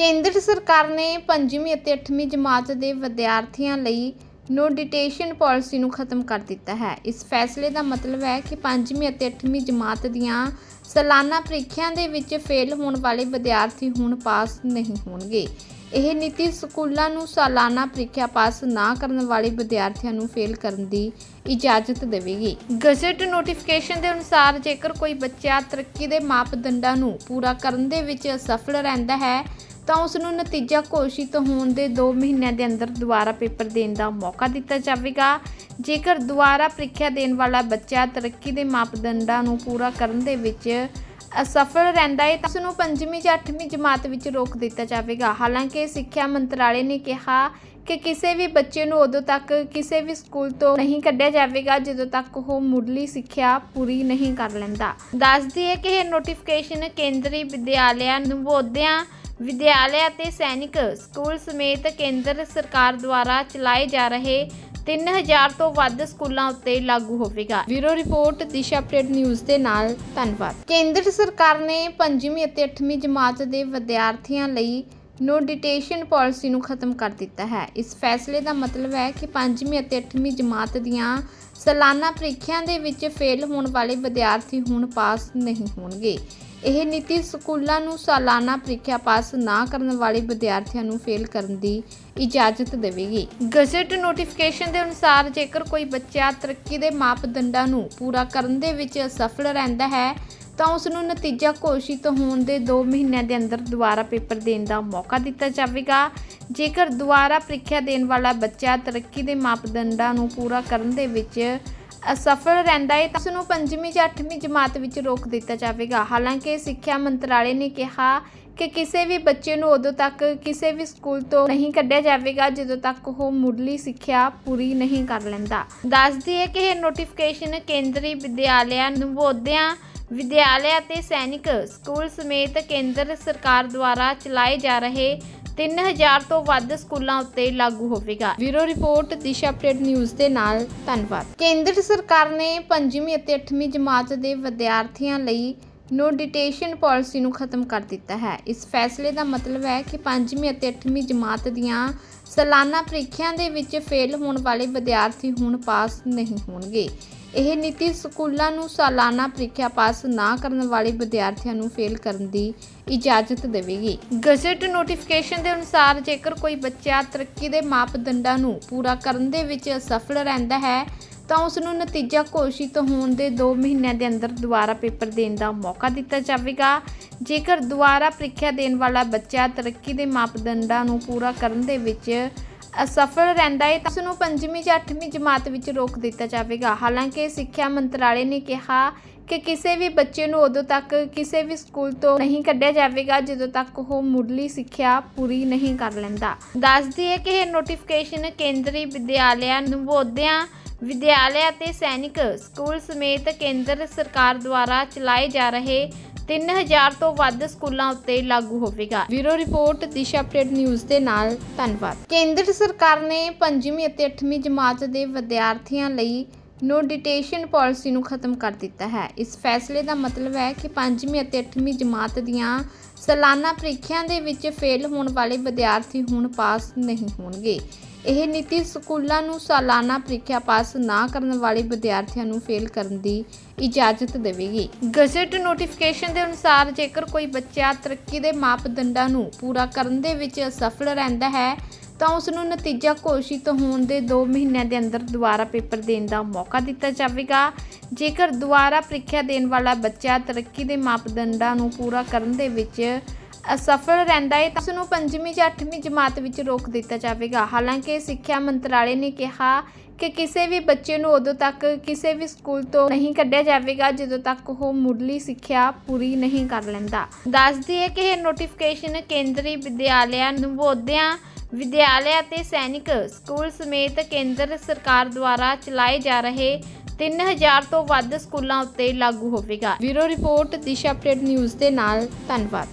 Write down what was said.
ਕੇਂਦਰ ਸਰਕਾਰ ਨੇ ਪੰਜਵੀਂ ਅਤੇ 8ਵੀਂ ਜਮਾਤ ਦੇ ਵਿਦਿਆਰਥੀਆਂ ਲਈ ਨੋ ਡਿਟੇਸ਼ਨ ਪਾਲਿਸੀ ਨੂੰ ਖਤਮ ਕਰ ਦਿੱਤਾ ਹੈ। ਇਸ ਫੈਸਲੇ ਦਾ ਮਤਲਬ ਹੈ ਕਿ ਪੰਜਵੀਂ ਅਤੇ 8ਵੀਂ ਜਮਾਤ ਦੀਆਂ ਸਾਲਾਨਾ ਪ੍ਰੀਖਿਆ ਦੇ ਵਿੱਚ ਫੇਲ ਹੋਣ ਵਾਲੇ ਵਿਦਿਆਰਥੀ ਹੁਣ ਪਾਸ ਨਹੀਂ ਹੋਣਗੇ। ਇਹ ਨੀਤੀ ਸਕੂਲਾਂ ਨੂੰ ਸਾਲਾਨਾ ਪ੍ਰੀਖਿਆ ਪਾਸ ਨਾ ਕਰਨ ਵਾਲੇ ਵਿਦਿਆਰਥੀਆਂ ਨੂੰ ਫੇਲ ਕਰਨ ਦੀ ਇਜਾਜ਼ਤ ਦੇਵੇਗੀ। ਗਜ਼ਟ ਨੋਟੀਫਿਕੇਸ਼ਨ ਦੇ ਅਨੁਸਾਰ ਜੇਕਰ ਕੋਈ ਬੱਚਾ ਤਰੱਕੀ ਦੇ ਮਾਪਦੰਡਾਂ ਨੂੰ ਪੂਰਾ ਕਰਨ ਦੇ ਵਿੱਚ ਅਸਫਲ ਰਹਿੰਦਾ ਹੈ ਤਾਂ ਉਸ ਨੂੰ ਨਤੀਜਾ ਘੋਸ਼ਿਤ ਹੋਣ ਦੇ 2 ਮਹੀਨਿਆਂ ਦੇ ਅੰਦਰ ਦੁਬਾਰਾ ਪੇਪਰ ਦੇਣ ਦਾ ਮੌਕਾ ਦਿੱਤਾ ਜਾਵੇਗਾ। ਜੇਕਰ ਦੁਬਾਰਾ ਪ੍ਰੀਖਿਆ ਦੇਣ ਵਾਲਾ ਬੱਚਾ ਤਰੱਕੀ ਦੇ ਮਾਪਦੰਡਾਂ ਨੂੰ ਪੂਰਾ ਕਰਨ ਦੇ ਵਿੱਚ ਅਸਫਲ ਰਹਿੰਦਾ ਹੈ ਤਾਂ ਉਸ ਨੂੰ ਪੰਜਵੀਂ ਜਾਂ ਅੱਠਵੀਂ ਜਮਾਤ ਵਿੱਚ ਰੋਕ ਦਿੱਤਾ ਜਾਵੇਗਾ। ਹਾਲਾਂਕਿ ਸਿੱਖਿਆ ਮੰਤਰਾਲੇ ਨੇ ਕਿਹਾ ਕਿ ਕਿਸੇ ਵੀ ਬੱਚੇ ਨੂੰ ਉਦੋਂ ਤੱਕ ਕਿਸੇ ਵੀ ਸਕੂਲ ਤੋਂ ਨਹੀਂ ਕੱਢਿਆ ਜਾਵੇਗਾ ਜਦੋਂ ਤੱਕ ਉਹ ਮੁੱਢਲੀ ਸਿੱਖਿਆ ਪੂਰੀ ਨਹੀਂ ਕਰ ਲੈਂਦਾ। ਦੱਸਦੀ ਹੈ ਕਿ ਇਹ ਨੋਟੀਫਿਕੇਸ਼ਨ ਕੇਂਦਰੀ ਵਿਦਿਆਲਿਆਂ ਨਵੋਦਿਆ ਵਿਦਿਆਲਿਆ ਅਤੇ ਸੈਨਿਕ ਸਕੂਲ ਸਮੇਤ ਕੇਂਦਰ ਸਰਕਾਰ ਦੁਆਰਾ ਚਲਾਏ ਜਾ ਰਹੇ 3000 ਤੋਂ ਵੱਧ ਸਕੂਲਾਂ ਉੱਤੇ ਲਾਗੂ ਹੋਵੇਗਾ। Bureau report, Disha update news ਦੇ ਨਾਲ ਧੰਨਵਾਦ। ਕੇਂਦਰ ਸਰਕਾਰ ਨੇ ਪੰਜਵੀਂ ਅਤੇ 8ਵੀਂ ਜਮਾਤ ਦੇ ਵਿਦਿਆਰਥੀਆਂ ਲਈ ਨੋ ਡਿਟੇਸ਼ਨ ਪਾਲਿਸੀ ਨੂੰ ਖਤਮ ਕਰ ਦਿੱਤਾ ਹੈ। ਇਸ ਫੈਸਲੇ ਦਾ ਮਤਲਬ ਹੈ ਕਿ ਪੰਜਵੀਂ ਅਤੇ 8ਵੀਂ ਜਮਾਤ ਦੀਆਂ ਸਾਲਾਨਾ ਪ੍ਰੀਖਿਆ ਦੇ ਵਿੱਚ ਫੇਲ ਹੋਣ ਵਾਲੇ ਵਿਦਿਆਰਥੀ ਹੁਣ ਪਾਸ ਨਹੀਂ ਹੋਣਗੇ। ਇਹ ਨੀਤੀ ਸਕੂਲਾਂ ਨੂੰ ਸਾਲਾਨਾ ਪ੍ਰੀਖਿਆ ਪਾਸ ਨਾ ਕਰਨ ਵਾਲੇ ਵਿਦਿਆਰਥੀਆਂ ਨੂੰ ਫੇਲ ਕਰਨ ਦੀ ਇਜਾਜ਼ਤ ਦੇਵੇਗੀ। ਗਜ਼ਟ ਨੋਟੀਫਿਕੇਸ਼ਨ ਦੇ ਅਨੁਸਾਰ ਜੇਕਰ ਕੋਈ ਬੱਚਾ ਤਰੱਕੀ ਦੇ ਮਾਪਦੰਡਾਂ ਨੂੰ ਪੂਰਾ ਕਰਨ ਦੇ ਵਿੱਚ ਅਸਫਲ ਰਹਿੰਦਾ ਹੈ, ਤਾਂ ਉਸ ਨੂੰ ਨਤੀਜਾ ਘੋਸ਼ਿਤ ਹੋਣ ਦੇ 2 ਮਹੀਨਿਆਂ ਦੇ ਅੰਦਰ ਦੁਬਾਰਾ ਪੇਪਰ ਦੇਣ ਦਾ ਮੌਕਾ ਦਿੱਤਾ ਜਾਵੇਗਾ। ਜੇਕਰ ਦੁਬਾਰਾ ਪ੍ਰੀਖਿਆ ਦੇਣ ਵਾਲਾ ਬੱਚਾ ਤਰੱਕੀ ਦੇ ਮਾਪਦੰਡਾਂ ਨੂੰ ਪੂਰਾ ਕਰਨ ਦੇ ਵਿੱਚ ਅਸਫਲ ਰਹਿੰਦਾ ਹੈ ਤਾਂ ਉਸ ਨੂੰ ਪੰਜਵੀਂ ਜਾਂ ਅੱਠਵੀਂ ਜਮਾਤ ਵਿੱਚ ਰੋਕ ਦਿੱਤਾ ਜਾਵੇਗਾ। ਹਾਲਾਂਕਿ ਸਿੱਖਿਆ ਮੰਤਰਾਲੇ ਨੇ ਕਿਹਾ ਕਿ ਕਿਸੇ ਵੀ ਬੱਚੇ ਨੂੰ ਉਦੋਂ ਤੱਕ ਕਿਸੇ ਵੀ ਸਕੂਲ ਤੋਂ ਨਹੀਂ ਕੱਢਿਆ ਜਾਵੇਗਾ ਜਦੋਂ ਤੱਕ ਉਹ ਮੁੱਢਲੀ ਸਿੱਖਿਆ ਪੂਰੀ ਨਹੀਂ ਕਰ ਲੈਂਦਾ। ਦੱਸਦੀ ਹੈ ਕਿ ਇਹ ਨੋਟੀਫਿਕੇਸ਼ਨ ਕੇਂਦਰੀ ਵਿਦਿਆਲਿਆਂ ਨਵੋਦਿਆ ਵਿਦਿਆਲਿਆ ਅਤੇ ਸੈਨਿਕ ਸਕੂਲ ਸਮੇਤ ਕੇਂਦਰ ਸਰਕਾਰ ਦੁਆਰਾ ਚਲਾਏ ਜਾ ਰਹੇ 3000 ਤੋਂ ਵੱਧ ਸਕੂਲਾਂ ਉੱਤੇ ਲਾਗੂ ਹੋਵੇਗਾ। Bureau report, Disha update news ਦੇ ਨਾਲ ਧੰਨਵਾਦ। ਕੇਂਦਰ ਸਰਕਾਰ ਨੇ ਪੰਜਵੀਂ ਅਤੇ 8ਵੀਂ ਜਮਾਤ ਦੇ ਵਿਦਿਆਰਥੀਆਂ ਲਈ ਨੋ ਡਿਟੇਸ਼ਨ ਪਾਲਿਸੀ ਨੂੰ ਖਤਮ ਕਰ ਦਿੱਤਾ ਹੈ। ਇਸ ਫੈਸਲੇ ਦਾ ਮਤਲਬ ਹੈ ਕਿ ਪੰਜਵੀਂ ਅਤੇ 8ਵੀਂ ਜਮਾਤ ਦੀਆਂ ਸਾਲਾਨਾ ਪ੍ਰੀਖਿਆ ਦੇ ਵਿੱਚ ਫੇਲ ਹੋਣ ਵਾਲੇ ਵਿਦਿਆਰਥੀ ਹੁਣ ਪਾਸ ਨਹੀਂ ਹੋਣਗੇ। ਇਹ ਨੀਤੀ ਸਕੂਲਾਂ ਨੂੰ ਸਾਲਾਨਾ ਪ੍ਰੀਖਿਆ ਪਾਸ ਨਾ ਕਰਨ ਵਾਲੇ ਵਿਦਿਆਰਥੀਆਂ ਨੂੰ ਫੇਲ ਕਰਨ ਦੀ ਇਜਾਜ਼ਤ ਦੇਵੇਗੀ। ਗਜ਼ਟ ਨੋਟੀਫਿਕੇਸ਼ਨ ਦੇ ਅਨੁਸਾਰ ਜੇਕਰ ਕੋਈ ਬੱਚਾ ਤਰੱਕੀ ਦੇ ਮਾਪਦੰਡਾਂ ਨੂੰ ਪੂਰਾ ਕਰਨ ਦੇ ਵਿੱਚ ਅਸਫਲ ਰਹਿੰਦਾ ਹੈ, ਤਾਂ ਉਸ ਨੂੰ ਨਤੀਜਾ ਘੋਸ਼ਿਤ ਹੋਣ ਦੇ 2 ਮਹੀਨਿਆਂ ਦੇ ਅੰਦਰ ਦੁਬਾਰਾ ਪੇਪਰ ਦੇਣ ਦਾ ਮੌਕਾ ਦਿੱਤਾ ਜਾਵੇਗਾ। ਜੇਕਰ ਦੁਬਾਰਾ ਪ੍ਰੀਖਿਆ ਦੇਣ ਵਾਲਾ ਬੱਚਾ ਤਰੱਕੀ ਦੇ ਮਾਪਦੰਡਾਂ ਨੂੰ ਪੂਰਾ ਕਰਨ ਦੇ ਵਿੱਚ ਅਸਫਲ ਰਹਿੰਦਾ ਹੈ ਤਾਂ ਉਸ ਨੂੰ ਪੰਜਵੀਂ ਜਾਂ ਅੱਠਵੀਂ ਜਮਾਤ ਵਿੱਚ ਰੋਕ ਦਿੱਤਾ ਜਾਵੇਗਾ। ਹਾਲਾਂਕਿ ਸਿੱਖਿਆ ਮੰਤਰਾਲੇ ਨੇ ਕਿਹਾ ਕਿ ਕਿਸੇ ਵੀ ਬੱਚੇ ਨੂੰ ਉਦੋਂ ਤੱਕ ਕਿਸੇ ਵੀ ਸਕੂਲ ਤੋਂ ਨਹੀਂ ਕੱਢਿਆ ਜਾਵੇਗਾ ਜਦੋਂ ਤੱਕ ਉਹ ਮੁੱਢਲੀ ਸਿੱਖਿਆ ਪੂਰੀ ਨਹੀਂ ਕਰ ਲੈਂਦਾ। ਦੱਸਦੀ ਹੈ ਕਿ ਇਹ ਨੋਟੀਫਿਕੇਸ਼ਨ ਕੇਂਦਰੀ ਵਿਦਿਆਲਿਆਂ ਨਵੋਦਿਆ ਵਿਦਿਆਲਿਆ ਅਤੇ ਸੈਨਿਕ ਸਕੂਲ ਸਮੇਤ ਕੇਂਦਰ ਸਰਕਾਰ ਦੁਆਰਾ ਚਲਾਏ ਜਾ ਰਹੇ 3000 ਤੋਂ ਵੱਧ ਸਕੂਲਾਂ ਉੱਤੇ ਲਾਗੂ ਹੋਵੇਗਾ। Bureau report, Disha update news ਦੇ ਨਾਲ। ਧੰਨਵਾਦ। ਕੇਂਦਰ ਸਰਕਾਰ ਨੇ ਪੰਜਵੀਂ ਅਤੇ 8ਵੀਂ ਜਮਾਤ ਦੇ ਵਿਦਿਆਰਥੀਆਂ ਲਈ ਨੋ ਡਿਟੇਸ਼ਨ ਪਾਲਿਸੀ ਨੂੰ ਖਤਮ ਕਰ ਦਿੱਤਾ ਹੈ। ਇਸ ਫੈਸਲੇ ਦਾ ਮਤਲਬ ਹੈ ਕਿ ਪੰਜਵੀਂ ਅਤੇ 8ਵੀਂ ਜਮਾਤ ਦੀਆਂ ਸਾਲਾਨਾ ਪ੍ਰੀਖਿਆ ਦੇ ਵਿੱਚ ਫੇਲ ਹੋਣ ਵਾਲੇ ਵਿਦਿਆਰਥੀ ਹੁਣ ਪਾਸ ਨਹੀਂ ਹੋਣਗੇ। ਇਹ ਨੀਤੀ ਸਕੂਲਾਂ ਨੂੰ ਸਾਲਾਨਾ ਪ੍ਰੀਖਿਆ ਪਾਸ ਨਾ ਕਰਨ ਵਾਲੇ ਵਿਦਿਆਰਥੀਆਂ ਨੂੰ ਫੇਲ ਕਰਨ ਦੀ ਇਜਾਜ਼ਤ ਦੇਵੇਗੀ। ਗਜ਼ਟ ਨੋਟੀਫਿਕੇਸ਼ਨ ਦੇ ਅਨੁਸਾਰ ਜੇਕਰ ਕੋਈ ਬੱਚਾ ਤਰੱਕੀ ਦੇ ਮਾਪਦੰਡਾਂ ਨੂੰ ਪੂਰਾ ਕਰਨ ਦੇ ਵਿੱਚ ਅਸਫਲ ਰਹਿੰਦਾ ਹੈ, ਤਾਂ ਉਸ ਨੂੰ ਨਤੀਜਾ ਘੋਸ਼ਿਤ ਹੋਣ ਦੇ 2 ਮਹੀਨਿਆਂ ਦੇ ਅੰਦਰ ਦੁਬਾਰਾ ਪੇਪਰ ਦੇਣ ਦਾ ਮੌਕਾ ਦਿੱਤਾ ਜਾਵੇਗਾ। ਜੇਕਰ ਦੁਬਾਰਾ ਪ੍ਰੀਖਿਆ ਦੇਣ ਵਾਲਾ ਬੱਚਾ ਤਰੱਕੀ ਦੇ ਮਾਪਦੰਡਾਂ ਨੂੰ ਪੂਰਾ ਕਰਨ ਦੇ ਵਿੱਚ ਅਸਫਲ ਰਹਿੰਦਾ ਹੈ ਤਾਂ ਉਸ ਨੂੰ ਪੰਜਵੀਂ ਜਾਂ ਅੱਠਵੀਂ ਜਮਾਤ ਵਿੱਚ ਰੋਕ ਦਿੱਤਾ ਜਾਵੇਗਾ। ਹਾਲਾਂਕਿ ਸਿੱਖਿਆ ਮੰਤਰਾਲੇ ਨੇ ਕਿਹਾ ਕਿ ਕਿਸੇ ਵੀ ਬੱਚੇ ਨੂੰ ਉਦੋਂ ਤੱਕ ਕਿਸੇ ਵੀ ਸਕੂਲ ਤੋਂ ਨਹੀਂ ਕੱਢਿਆ ਜਾਵੇਗਾ ਜਦੋਂ ਤੱਕ ਉਹ ਮੁੱਢਲੀ ਸਿੱਖਿਆ ਪੂਰੀ ਨਹੀਂ ਕਰ ਲੈਂਦਾ। ਦੱਸਦੀ ਹੈ ਕਿ ਇਹ ਨੋਟੀਫਿਕੇਸ਼ਨ ਕੇਂਦਰੀ ਵਿਦਿਆਲਿਆਂ ਨਵੋਦਿਆ ਵਿਦਿਆਲਿਆ ਅਤੇ ਸੈਨਿਕ ਸਕੂਲ ਸਮੇਤ ਕੇਂਦਰ ਸਰਕਾਰ ਦੁਆਰਾ ਚਲਾਏ ਜਾ ਰਹੇ 3000 ਤੋਂ ਵੱਧ ਸਕੂਲਾਂ ਉੱਤੇ ਲਾਗੂ ਹੋਵੇਗਾ। Bureau report, Disha update news ਦੇ ਨਾਲ, ਧੰਨਵਾਦ।